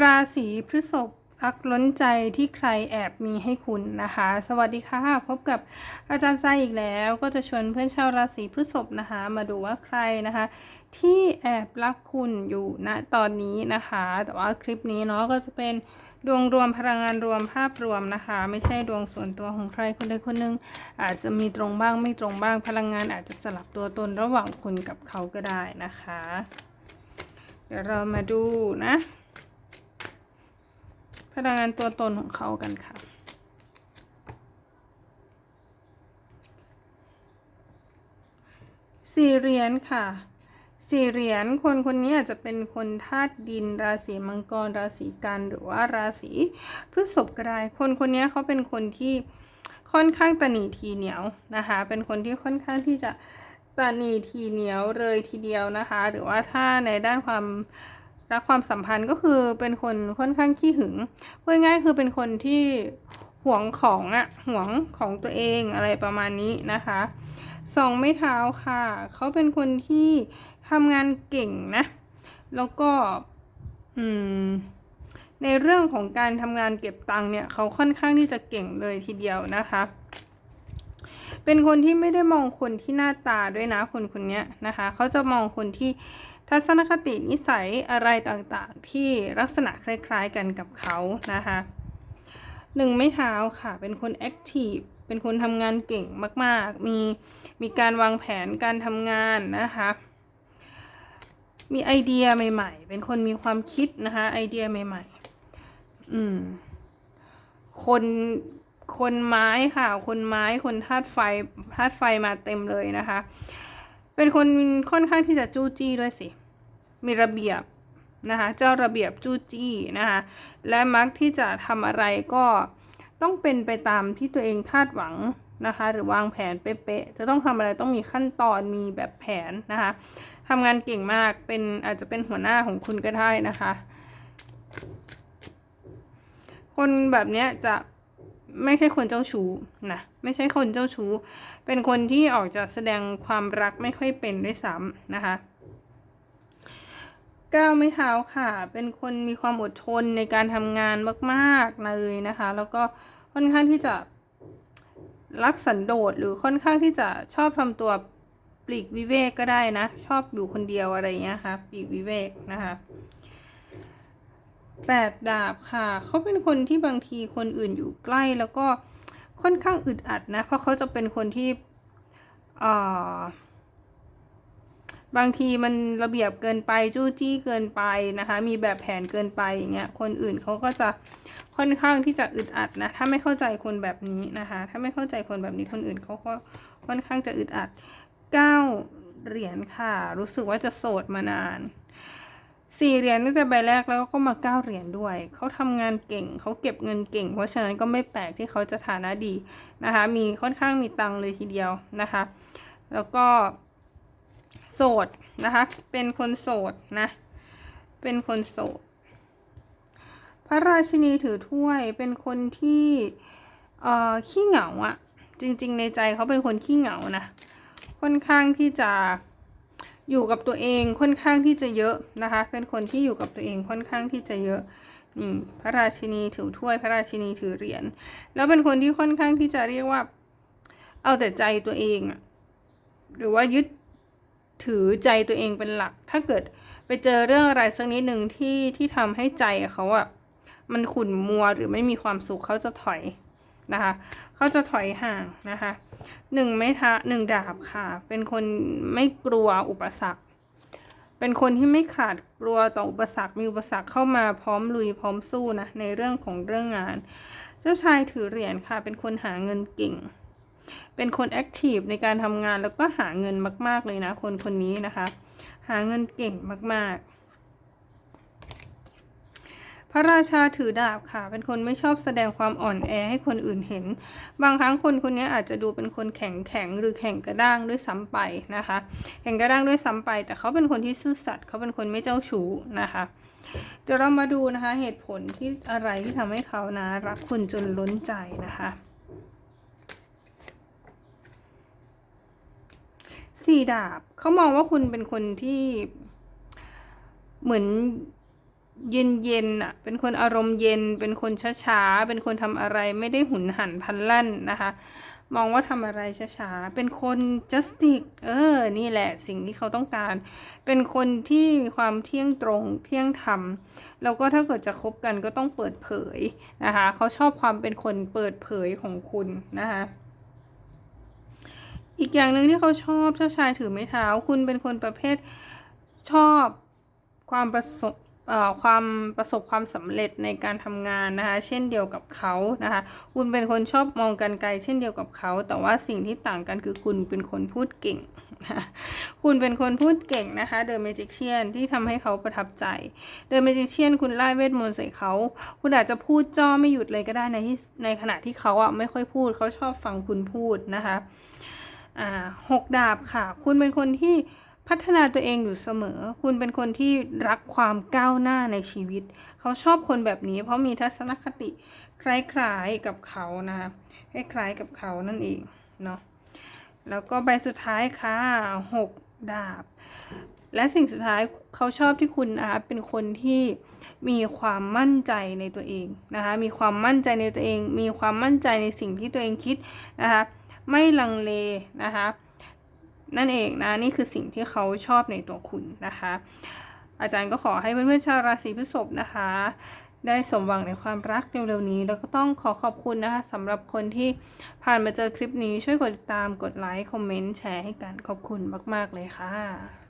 ราศีพฤษภรักล้นใจที่ใครแอบมีให้คุณนะคะ สวัสดีค่ะ พบกับอาจารย์ทรายอีกแล้วก็จะชวนเพื่อนชาวราศีพฤษภนะคะ มาดูว่าใครนะคะ ที่แอบรักคุณอยู่ณตอนนี้นะคะ แต่ว่าคลิปนี้เนาะก็จะเป็นดวงรวมพลังงานรวมภาพรวมนะคะ ไม่ใช่ดวงส่วนตัวของใครคนใดคนหนึ่งอาจจะมีตรงบ้างไม่ตรงบ้างพลังงานอาจจะสลับตัวตนระหว่างคุณกับเขาก็ได้นะคะ เดี๋ยวเรามาดูนะ พลังงานตัวตนของเขากันค่ะ สี่เหรียญค่ะ สี่เหรียญคนคนนี้อาจจะเป็นคนธาตุดิน ราศีมังกร ราศีกัน หรือว่าราศีพฤษภก็ได้ คนคนนี้เขาเป็นคนที่ค่อนข้างตะหนีทีเหนียวนะคะ เป็นคนที่ค่อนข้างที่จะตะหนีทีเหนียวเลยทีเดียวนะคะ หรือว่าถ้าในด้านความ รักความสัมพันธ์ก็คือเป็นคนค่อนข้างขี้หึงพูดง่ายๆคือเป็นคนที่หวงของอะหวงของตัวเองอะไรประมาณนี้นะคะสองไม้เท้าค่ะ เขาเป็นคนที่ทำงานเก่งนะ แล้วก็อืมในเรื่องของการทำงานเก็บตังค์เนี่ยเขาค่อนข้างที่จะเก่งเลยทีเดียวนะคะ เป็นคนที่ไม่ได้มองคนที่หน้าตาด้วยนะคนคนนี้นะคะ เขาจะมองคนที่ ทัศนคตินิสัยอะไรต่างๆ ที่ลักษณะคล้ายๆกันกับเขานะคะหนึ่งไม่เท้าค่ะ เป็นคนแอคทีฟเป็นคนทำงานเก่งมากๆ มีมีการวางแผนการทำงานนะคะมีไอเดียใหม่ ๆ เป็นคนมีความคิดนะคะไอเดียใหม่ ๆ อืม คนคนไม้ค่ะ คนไม้คนธาตุไฟธาตุไฟมาเต็มเลยนะคะ เป็นคนค่อนข้างที่จะจู้จี้ด้วยสิ มีระเบียบนะคะเจ้าระเบียบจู้จี้นะคะและมักที่จะทำอะไรก็ต้องเป็นไปตามที่ตัวเองคาดหวังนะคะหรือวางแผนเป๊ะๆจะต้องทำอะไรต้องมีขั้นตอนมีแบบแผนนะคะทำงานเก่งมากเป็นอาจจะเป็นหัวหน้าของคุณก็ได้นะคะ คนแบบเนี้ยจะไม่ใช่คนเจ้าชู้นะไม่ใช่คนเจ้าชู้ เป็นคนที่ออกจะแสดงความรักไม่ค่อยเป็นด้วยซ้ำนะคะ ก้าวไม่เท้าค่ะ เป็นคนมีความอดทนในการทำงานมากๆเลยนะคะ แล้วก็ค่อนข้างที่จะรักสันโดษหรือค่อนข้างที่จะชอบทำตัวปลีกวิเวกก็ได้นะ ชอบอยู่คนเดียวอะไรเงี้ยค่ะปลีกวิเวกนะคะแปดดาบค่ะ เขาเป็นคนที่บางทีคนอื่นอยู่ใกล้แล้วก็ค่อนข้างอึดอัดนะ เพราะเขาจะเป็นคนที่อ่า บางทีมันระเบียบเกินไปจู้จี้เกินไปนะคะ มีแบบแผนเกินไปอย่างเงี้ยคนอื่นเขาก็จะค่อนข้างที่จะอึดอัดนะถ้าไม่เข้าใจคนแบบนี้นะคะ ถ้าไม่เข้าใจคนแบบนี้คนอื่นเขาก็ค่อนข้างจะอึดอัดเก้าเหรียญค่ะ รู้สึกว่าจะโสดมานานสี่เหรียญตั้งแต่ใบแรกแล้วก็มาเก้าเหรียญด้วย เขาทำงานเก่ง เขาเก็บเงินเก่ง เพราะฉะนั้นก็ไม่แปลกที่เขาจะฐานะดีนะคะ มีค่อนข้างมีตังเลยทีเดียวนะคะ แล้วก็ โสดนะคะ เป็นคนโสดนะ เป็นคนโสด พระราชินีถือถ้วย เป็นคนที่เอ่อขี้เหงาอะจริง ๆ ในใจเขาเป็นคนขี้เหงานะ ค่อนข้างที่จะอยู่กับตัวเองค่อนข้างที่จะเยอะนะคะ เป็นคนที่อยู่กับตัวเองค่อนข้างที่จะเยอะนี่พระราชินีถือถ้วย พระราชินีถือเหรียญ แล้วเป็นคนที่ค่อนข้างที่จะเรียกว่า เอาแต่ใจตัวเองอะหรือว่ายึด ถือใจตัวเองเป็นหลัก ถ้าเกิดไปเจอเรื่องอะไรสักนิดหนึ่งที่ที่ทำให้ใจเขาอะมันขุ่นมัวหรือไม่มีความสุขเขาจะถอยนะคะเขาจะถอยห่างนะคะหนึ่งไม่ทะหนึ่งดาบค่ะ เป็นคนไม่กลัวอุปสรรค เป็นคนที่ไม่ขาดกลัวต่ออุปสรรคมีอุปสรรคเข้ามาพร้อมลุยพร้อมสู้นะในเรื่องของเรื่องงาน เจ้าชายถือเหรียญค่ะ เป็นคนหาเงินเก่ง เป็นคนแอคทีฟในการทำงานแล้วก็หาเงินมาก ๆเลยนะ คนคนนี้นะคะ หาเงินเก่งมาก ๆพระราชาถือดาบค่ะ เป็นคนไม่ชอบแสดงความอ่อนแอให้คนอื่นเห็น บางครั้งคนคนนี้อาจจะดูเป็นคนแข็งแข็งหรือแข็งกระด้างด้วยซ้ำไปนะคะ แข็งกระด้างด้วยซ้ำไป แต่เขาเป็นคนที่ซื่อสัตย์เขาเป็นคนไม่เจ้าชู้นะคะ เดี๋ยวเรามาดูนะคะเหตุผลที่อะไรที่ทำให้เขานะรักคุณจนล้นใจนะคะ สี่ดาบเขามองว่าคุณเป็นคนที่เหมือนเย็นเย็นอะเป็นคนอารมณ์เย็น เป็นคนช้าๆ เป็นคนทำอะไรไม่ได้หุนหันพลันแล่นนะคะ มองว่าทำอะไรช้าๆ เป็นคน justice เออ นี่แหละสิ่งที่เขาต้องการ เป็นคนที่มีความเที่ยงตรง เที่ยงธรรม แล้วก็ถ้าเกิดจะคบกันก็ต้องเปิดเผยนะคะ เขาชอบความเป็นคนเปิดเผยของคุณนะคะ อีกอย่างหนึ่งที่เขาชอบเจ้าชายถือไม้เท้า คุณเป็นคนประเภทชอบความประสบความประสบความสำเร็จในการทำงานนะคะ เช่นเดียวกับเขานะคะ คุณเป็นคนชอบมองกันไกลเช่นเดียวกับเขา แต่ว่าสิ่งที่ต่างกันคือคุณเป็นคนพูดเก่ง คุณเป็นคนพูดเก่งนะคะ เดอะเมจิเชียนที่ทำให้เขาประทับใจ เดอะเมจิเชียนคุณไล่เวทมนต์ใส่เขา คุณอาจจะพูดจ้อไม่หยุดเลยก็ได้ในในขณะที่เขาอะไม่ค่อยพูดเขาชอบฟังคุณพูดนะคะ หกดาบค่ะ คุณเป็นคนที่พัฒนาตัวเองอยู่เสมอ คุณเป็นคนที่รักความก้าวหน้าในชีวิต เขาชอบคนแบบนี้ เพราะมีทัศนคติคล้ายๆกับเขานะคะคล้ายๆกับเขานั่นเองเนาะ แล้วก็ใบสุดท้ายค่ะหกดาบ และสิ่งสุดท้ายเขาชอบที่คุณนะคะเป็นคนที่มีความมั่นใจในตัวเองนะคะ มีความมั่นใจในตัวเอง มีความมั่นใจในสิ่งที่ตัวเองคิดนะคะ ไม่ลังเลนะคะนั่นเองนะนี่คือสิ่งที่เขาชอบในตัวคุณนะคะ อาจารย์ก็ขอให้เพื่อนๆชาวราศีพฤษภนะคะ ได้สมหวังในความรักเร็วๆนี้ แล้วก็ต้องขอขอบคุณนะคะสำหรับคนที่ผ่านมาเจอคลิปนี้ช่วยกดติดตามกดไลค์คอมเมนต์แชร์ให้กันขอบคุณมากๆเลยค่ะ